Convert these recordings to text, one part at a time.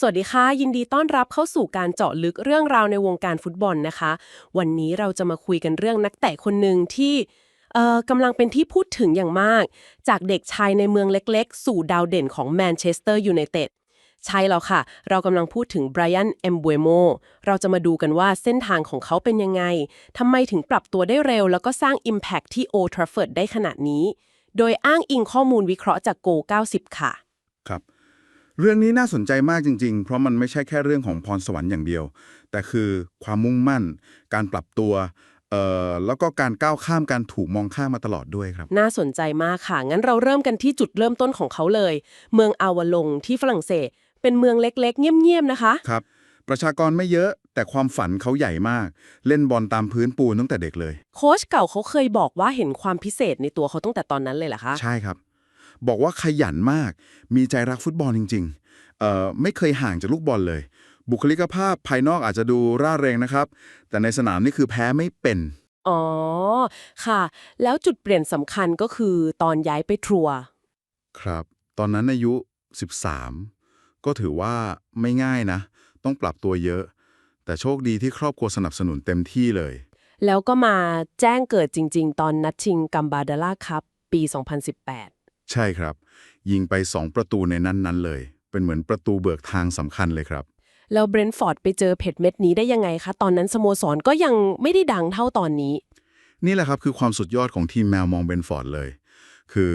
สวัสดีค่ะ ยินดีต้อนรับเข้าสู่การเจาะลึกเรื่องราวในวงการฟุตบอลนะคะ วันนี้เราจะมาคุยกันเรื่องนักเตะคนหนึ่งที่เอ่อกำลังเป็นที่พูดถึงอย่างมาก จากเด็กชายในเมืองเล็กๆ สู่ดาวเด่นของแมนเชสเตอร์ยูไนเต็ดใช่แล้วค่ะ เรากำลังพูดถึงไบรอันเอมบ e โมเราจะมาดูกันว่าเส้นทางของเขาเป็นยังไงทำไมถึงปรับตัวได้เร็ว แล้วก็สร้าง Impact ที่โอทราฟเฟิร์ดได้ขนาดนี้ โดยอ้างอิงข้อมูลวิเคราะห์จากโก90 ค่ะ ครับ เรื่องนี้น่าสนใจมากจริง ๆ เพราะมันไม่ใช่แค่เรื่องของพรสวรรค์อย่างเดียว แต่คือความมุ่งมั่น การปรับตัวเอ่อแล้วก็การก้าวข้ามการถูกมองข้ามมาตลอดด้วยครับ น่าสนใจมากค่ะ งั้นเราเริ่มกันที่จุดเริ่มต้นของเขาเลย เมืองอาวาลงที่ฝรั่งเศส เป็นเมืองเล็กๆ เงียบๆนะคะ ครับ ประชากรไม่เยอะแต่ความฝันเขาใหญ่มาก เล่นบอลตามพื้นปูนตั้งแต่เด็กเลย โค้ชเก่าเขาเคยบอกว่าเห็นความพิเศษในตัวเขาตั้งแต่ตอนนั้นเลยเหรอคะ ใช่ครับ บอกว่าขยันมาก มีใจรักฟุตบอลจริงๆเอ่อไม่เคยห่างจากลูกบอลเลย บุคลิกภาพภายนอกอาจจะดูร่าเริงนะครับ แต่ในสนามนี่คือแพ้ไม่เป็น อ๋อ ค่ะ แล้วจุดเปลี่ยนสำคัญก็คือตอนย้ายไปทรัวครับ ตอนนั้นอายุ 13 ก็ถือว่าไม่ง่ายนะ ต้องปรับตัวเยอะ แต่โชคดีที่ครอบครัวสนับสนุนเต็มที่เลย แล้วก็มาแจ้งเกิดจริง ๆ ตอนนัดชิงกัมบาดาล่าคัพปี 2018 ใช่ครับ ยิงไป2ประตูในนั้นนั้นๆเลย เป็นเหมือนประตูเบิกทางสำคัญเลยครับ แล้วเบรนท์ฟอร์ดไปเจอเพจเม็ดนี้ได้ยังไงคะ ตอนนั้นสโมสรก็ยังไม่ได้ดังเท่าตอนนี้ นี่แหละครับคือความสุดยอดของทีมแมวมองเบนฟอร์ดเลย คือ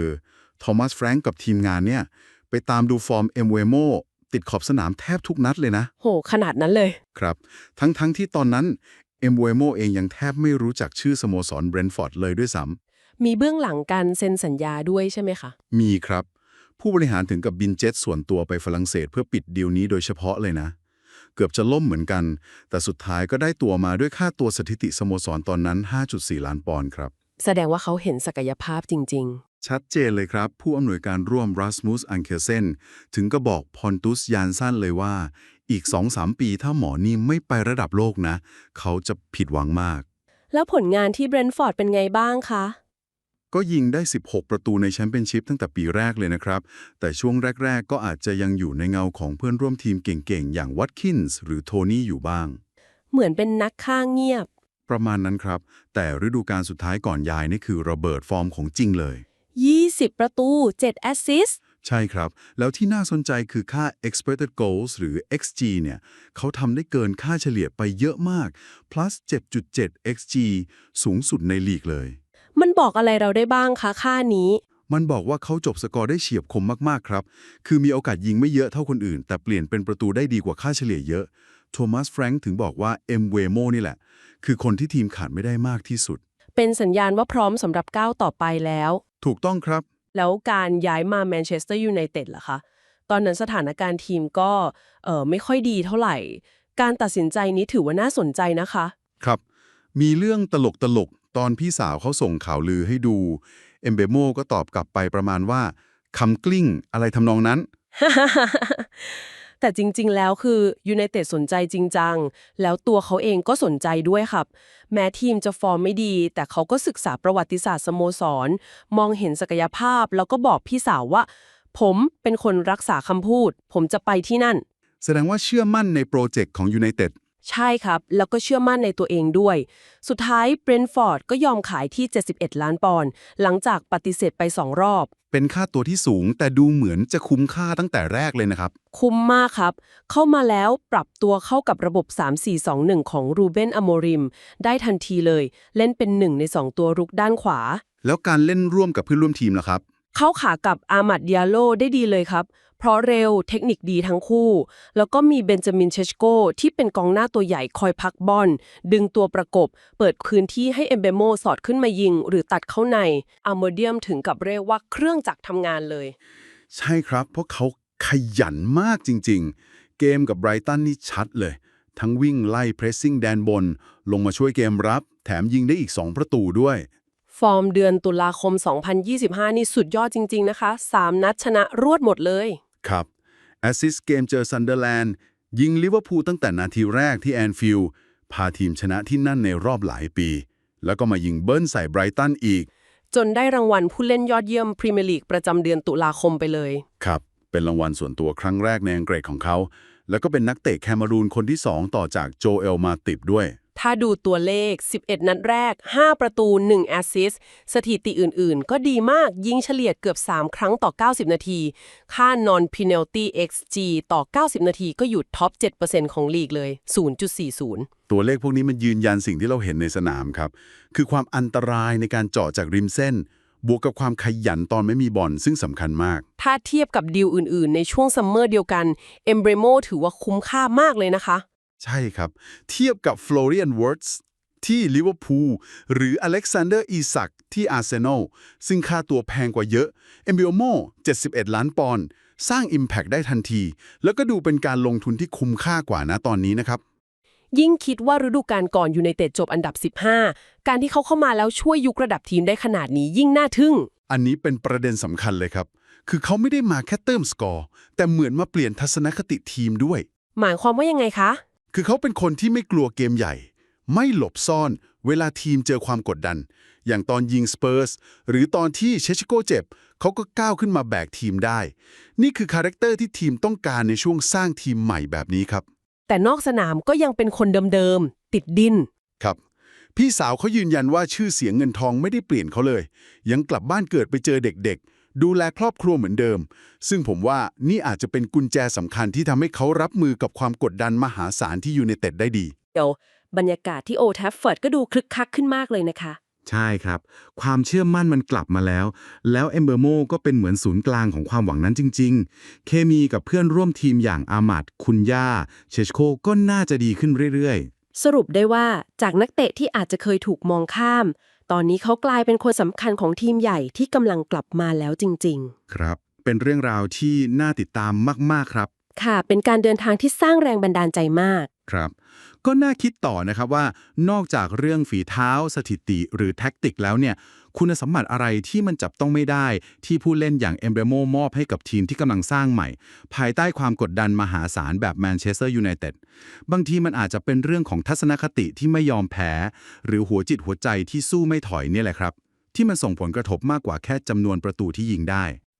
โทมัสแฟรงก์กับทีมงานเนี่ยไปตามดูฟอร์มเอ็มเวโมติดขอบสนามแทบทุกนัดเลยนะ โห ขนาดนั้นเลย ครับ ทั้งๆทที่ตอนนั้นเอ็มเวโมเองยังแทบไม่รู้จักชื่อสโมสรเบรนท์ฟอร์ดเลยด้วยซ้ำ มีเบื้องหลังการเซ็นสัญญาด้วยใช่ไหมคะ มีครับ ผู้บริหารถึงกับบินเจ็ตส่วนตัวไปฝรั่งเศสเพื่อปิดดีลนี้โดยเฉพาะเลยนะ เกือบจะล่มเหมือนกัน แต่สุดท้ายก็ได้ตัวมาด้วยค่าตัวสถิติสโมสรตอนนั้น 5.4 ล้านปอนด์ครับ แสดงว่าเขาเห็นศักยภาพจริงชัดเจนเลยครับ ผู้อำนวยการร่วมรัสมุสอันเคเซนถึงก็บอกพอนตุสยานสั้นเลยว่า อีก 2-3 ปีถ้าหมอนี่ไม่ไประดับโลกนะ เขาจะผิดหวังมากๆแล้วผลงานที่เบรนท์ฟอร์ดเป็นไงบ้างคะ ก็ยิงได้ 16 ประตูในแชมเปี้ยนชิพตั้งแต่ปีแรกเลยนะครับ แต่ช่วงแรก ๆ ก็อาจจะยังอยู่ในเงาของเพื่อนร่วมทีมเก่งๆ อย่างวัตคินส์หรือโทนี่อยู่บ้าง เหมือนเป็นนักข้างเงียบ ประมาณนั้นครับ แต่ฤดูกาลสุดท้ายก่อนย้ายนี่คือระเบิดฟอร์มของจริงเลย 20 ประตู 7 แอสซิสต์ใช่ครับ แล้วที่น่าสนใจคือค่า expected goals หรือ xg เนี่ย เขาทำได้เกินค่าเฉลี่ยไปเยอะมาก plus 7.7 xg สูงสุดในลีกเลย มันบอกอะไรเราได้บ้างคะค่านี้ มันบอกว่าเขาจบสกอร์ได้เฉียบคมมากๆครับ คือมีโอกาสยิงไม่เยอะเท่าคนอื่น แต่เปลี่ยนเป็นประตูได้ดีกว่าค่าเฉลี่ยเยอะ โทมัสแฟรงค์ถึงบอกว่าเอ็มเวโมนี่แหละ คือคนที่ทีมขาดไม่ได้มากที่สุด เป็นสัญญาณว่าพร้อมสำหรับก้าวต่อไปแล้ว ถูกต้องครับ แล้วการย้ายมาแมนเชสเตอร์ยูไนเต็ดล่ะคะ ตอนนั้นสถานการณ์ทีมก็เออไม่ค่อยดีเท่าไหร่ การตัดสินใจนี้ถือว่าน่าสนใจนะคะ ครับ มีเรื่องตลกตลกๆ ตอนพี่สาวเขาส่งข่าวลือให้ดู เอ็มเบโมก็ตอบกลับไปประมาณว่าคำกลิ้งอะไรทำนองนั้น แต่จริงๆ แล้วคือยูไนเต็ดสนใจจริงจัง แล้วตัวเขาเองก็สนใจด้วยครับ แม้ทีมจะฟอร์มไม่ดี แต่เขาก็ศึกษาประวัติศาสตร์สโมสร มองเห็นศักยภาพ แล้วก็บอกพี่สาวว่า ผมเป็นคนรักษาคำพูด ผมจะไปที่นั่น แสดงว่าเชื่อมั่นในโปรเจกต์ของยูไนเต็ด ใช่ครับ แล้วก็เชื่อมั่นในตัวเองด้วย สุดท้ายเบรนท์ฟอร์ดก็ยอมขายที่ 71 ล้านปอนด์หลังจากปฏิเสธไป 2 รอบ เป็นค่าตัวที่สูง แต่ดูเหมือนจะคุ้มค่าตั้งแต่แรกเลยนะครับ คุ้มมากครับ เข้ามาแล้วปรับตัวเข้ากับระบบ 3-4-2-1 ของรูเบนอโมริม ได้ทันทีเลย เล่นเป็นหนึ่งใน 2 ตัวรุกด้านขวา แล้วการเล่นร่วมกับเพื่อนร่วมทีมล่ะครับ เข้าขากับอามัดดิอาโลได้ดีเลยครับ เพราะเร็วเทคนิคดีทั้งคู่ แล้วก็มีเบนจามินเชชโกที่เป็นกองหน้าตัวใหญ่คอยพักบอลดึงตัวประกบ เปิดพื้นที่ให้เอมเบโมสอดขึ้นมายิง หรือตัดเข้าในอาโมเดียมถึงกับเรียกว่าเครื่องจักรทำงานเลย ใช่ครับ เพราะเขาขยันมากจริง ๆ เกมกับไบรตันนี่ชัดเลย ทั้งวิ่งไล่เพรสซิ่งแดนบน ลงมาช่วยเกมรับ แถมยิงได้อีก 2 ประตูด้วยฟอร์มเดือนตุลาคม 2025 นี่สุดยอดจริง ๆ นะคะ 3 นัดชนะรวดหมดเลย ครับแอสซิสเกมเจอซันเดอร์แลนด์ยิงลิเวอร์พูลตั้งแต่นาทีแรกที่แอนฟิลด์พาทีมชนะที่นั่นในรอบหลายปี แล้วก็มายิงเบิ้ลใส่ไบรตันอีก จนได้รางวัลผู้เล่นยอดเยี่ยมพรีเมียร์ลีกประจำเดือนตุลาคมไปเลย ครับ เป็นรางวัลส่วนตัวครั้งแรกในอังกฤษของเขา แล้วก็เป็นนักเตะแคนารูนคนที่ 2 ต่อจากโจเอลมาติบด้วย ถ้าดูตัวเลข 11 นัดแรก 5 ประตู 1 แอสซิสต์สถิติอื่นๆ ก็ดีมากยิงเฉลี่ยเกือบ 3 ครั้งต่อ 90 นาที ค่า non penalty xg ต่อ 90 นาทีก็อยู่ท็อป 7%ของลีกเลย 0.40 ตัวเลขพวกนี้มันยืนยันสิ่งที่เราเห็นในสนามครับ คือความอันตรายในการเจาะจากริมเส้น บวกกับความขยันตอนไม่มีบอลซึ่งสำคัญมาก ถ้าเทียบกับดีลอื่นๆ ในช่วงซัมเมอร์เดียวกัน e m b r e m o ถือว่าคุ้มค่ามากเลยนะคะ ใช่ครับ เทียบกับ Florian Wirtz ที่ลิเวอร์พูลหรืออเล็กซานเดอร์อีซักที่อาร์เซนอลซึ่งค่าตัวแพงกว่าเยอะเอมบิโอโม71 ล้านปอนด์สร้าง Impact ได้ทันที แล้วก็ดูเป็นการลงทุนที่คุ้มค่ากว่านะตอนนี้นะครับ ยิ่งคิดว่าฤดูกาลก่อนอยู่ในเตจจบอันดับ 15 การที่เขาเข้ามาแล้วช่วยยุกระดับทีมได้ขนาดนี้ยิ่งน่าทึ่ง อันนี้เป็นประเด็นสำคัญเลยครับ คือเขาไม่ได้มาแค่เติมสกอร์ แต่เหมือนมาเปลี่ยนทัศนคติทีมด้วย หมายความว่ายังไงคะ คือเขาเป็นคนที่ไม่กลัวเกมใหญ่ ไม่หลบซ่อนเวลาทีมเจอความกดดัน อย่างตอนยิงสเปอร์สหรือตอนที่เชชิโกเจ็บ เขาก็ก้าวขึ้นมาแบกทีมได้ นี่คือคาแรคเตอร์ที่ทีมต้องการในช่วงสร้างทีมใหม่แบบนี้ครับ แต่นอกสนามก็ยังเป็นคนเดิมๆ ติดดิน ครับ พี่สาวเขายืนยันว่าชื่อเสียงเงินทองไม่ได้เปลี่ยนเขาเลย ยังกลับบ้านเกิดไปเจอเด็กๆ ดูแลครอบครัวเหมือนเดิม ซึ่งผมว่านี่อาจจะเป็นกุญแจสำคัญที่ทำให้เขารับมือกับความกดดันมหาศาลที่อยู่ในเต็ดได้ดี เดี๋ยวบรรยากาศที่โอทัฟเฟิร์ดก็ดูคลึกคักขึ้นมากเลยนะคะ ใช่ครับ ความเชื่อมั่นมันกลับมาแล้ว แล้วเอมเบอร์โมก็เป็นเหมือนศูนย์กลางของความหวังนั้นจริง ๆ เคมีกับเพื่อนร่วมทีมอย่างอามัดคุณย่า เชชโคก็น่าจะดีขึ้นเรื่อยสรุปได้ว่าจากนักเตะที่อาจจะเคยถูกมองข้าม ตอนนี้เขากลายเป็นคนสำคัญของทีมใหญ่ที่กำลังกลับมาแล้วจริงๆครับ เป็นเรื่องราวที่น่าติดตามมาก ๆ ครับ ๆ ค่ะ เป็นการเดินทางที่สร้างแรงบันดาลใจมาก ครับ ก็น่าคิดต่อนะครับว่า นอกจากเรื่องฝีเท้าสถิติหรือแท็กติกแล้วเนี่ย คุณสมบัติอะไรที่มันจับต้องไม่ได้ ที่ผู้เล่นอย่างเอมเบรโมมอบให้กับทีมที่กำลังสร้างใหม่ ภายใต้ความกดดันมหาศาลแบบแมนเชสเตอร์ยูไนเต็ดบางทีมันอาจจะเป็นเรื่องของทัศนคติที่ไม่ยอมแพ้ หรือหัวจิตหัวใจที่สู้ไม่ถอยนี่แหละครับ ที่มันส่งผลกระทบมากกว่าแค่จำนวนประตูที่ยิงได้